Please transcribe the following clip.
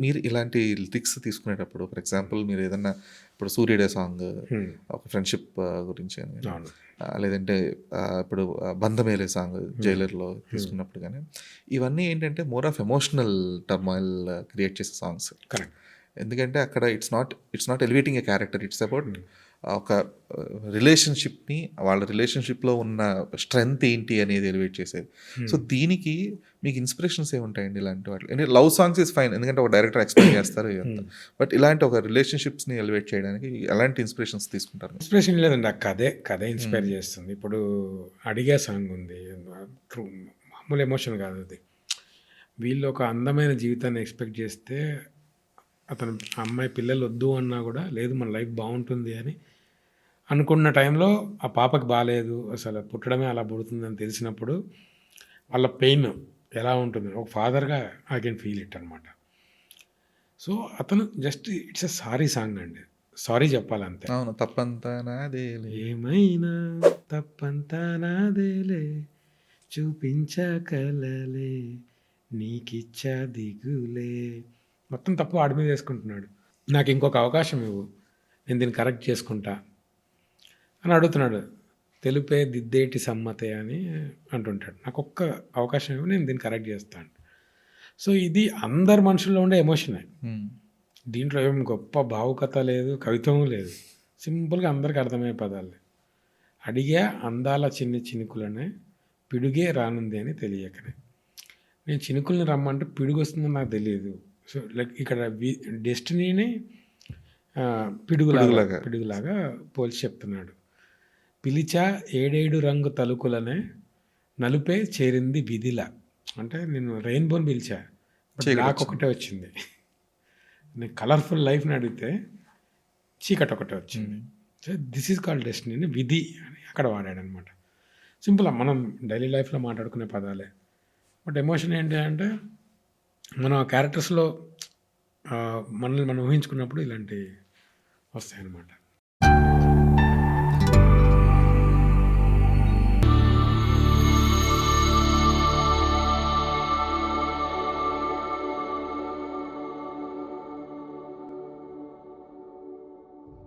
మీరు ఇలాంటి లిరిక్స్ తీసుకునేటప్పుడు ఫర్ ఎగ్జాంపుల్ మీరు ఏదన్నా ఇప్పుడు సూర్యుడే సాంగ్. ఒక ఫ్రెండ్షిప్ గురించి అని లేదంటే ఇప్పుడు బంధమేలే సాంగ్ జైలర్లో తీసుకున్నప్పుడు కానీ ఇవన్నీ ఏంటంటే more of emotional turmoil create చేసే సాంగ్స్. కరెక్ట్. ఎందుకంటే అక్కడ it's not it's not elevating a character it's about ఒక రిలేషన్షిప్ని వాళ్ళ రిలేషన్షిప్లో ఉన్న స్ట్రెంగ్త్ ఏంటి అనేది ఎలివేట్ చేసేది. సో దీనికి మీకు ఇన్స్పిరేషన్స్ ఏముంటాయండి ఇలాంటి వాటి అంటే లవ్ సాంగ్స్ ఇస్ ఫైన్ ఎందుకంటే ఒక డైరెక్టర్ ఎక్స్ప్లెయిన్ చేస్తారు బట్ ఇలాంటి ఒక రిలేషన్షిప్స్ని ఎలివేట్ చేయడానికి ఎలాంటి ఇన్స్పిరేషన్స్ తీసుకుంటారు? ఇన్స్పిరేషన్ లేదండి ఆ కథే కథే ఇన్స్పైర్ చేస్తుంది. ఇప్పుడు అడిగే సాంగ్ ఉంది ట్రూ మామూలు ఎమోషన్ కాదు అది. వీళ్ళు ఒక అందమైన జీవితాన్ని ఎక్స్పెక్ట్ చేస్తే అతను ఆ అమ్మాయి పిల్లలు వద్దు అన్నా కూడా లేదు మన లైఫ్ బాగుంటుంది అని అనుకున్న టైంలో ఆ పాపకి బాగాలేదు అసలు పుట్టడమే అలా పుడుతుందని తెలిసినప్పుడు వాళ్ళ పెయిన్ ఎలా ఉంటుంది? ఒక ఫాదర్గా ఐ కెన్ ఫీల్ ఇట్ అనమాట సో అతను just it's a sorry song అండి. సారీ చెప్పాలంతే. అవును తప్పంతా నాదేలే ఏమైనా తప్పంతా నాదేలే చూపించకలలే నీకిచ్చా దిగులే. మొత్తం తప్పు వాడి మీద వేసుకుంటున్నాడు. నాకు ఇంకొక అవకాశం ఇవ్వు నేను దీన్ని కరెక్ట్ చేసుకుంటా అని అడుగుతున్నాడు. తెలుపే దిద్దేటి సమ్మతే అని అంటుంటాడు. నాకు ఒక్క అవకాశం ఇవ్వు నేను దీన్ని కరెక్ట్ చేస్తాను సో ఇది అందరు మనుషుల్లో ఉండే ఎమోషనే. దీంట్లో ఏం గొప్ప భావుకత లేదు కవిత్వము లేదు. సింపుల్గా అందరికి అర్థమయ్యే పదాలు. అడిగా అందాల చిన్ని చినుకులనే పిడుగే రానుంది అని తెలియకనే. నేను చినుకుల్ని రమ్మంటే పిడుగు వస్తుందని నాకు తెలియదు. సో లైక్ ఇక్కడ డెస్టినీని పిడుగులాగా పిడుగులాగా. పోల్చి చెప్తున్నాడు. పిలిచా ఏడేడు రంగు తలుకులనే నలుపే చేరింది విధిలా. అంటే నేను రెయిన్బోని పిలిచా బ్లాక్ ఒకటే వచ్చింది. నేను కలర్ఫుల్ లైఫ్ని అడిగితే చీకటి ఒకటే వచ్చింది. So this is called destiny విధి అని అక్కడ వాడాడు అనమాట సింపుల్ మనం డైలీ లైఫ్లో మాట్లాడుకునే పదాలే. బట్ ఎమోషన్ ఏంటి అంటే మనం ఆ క్యారెక్టర్స్లో మనల్ని మనం ఊహించుకున్నప్పుడు ఇలాంటి వస్తాయన్నమాట.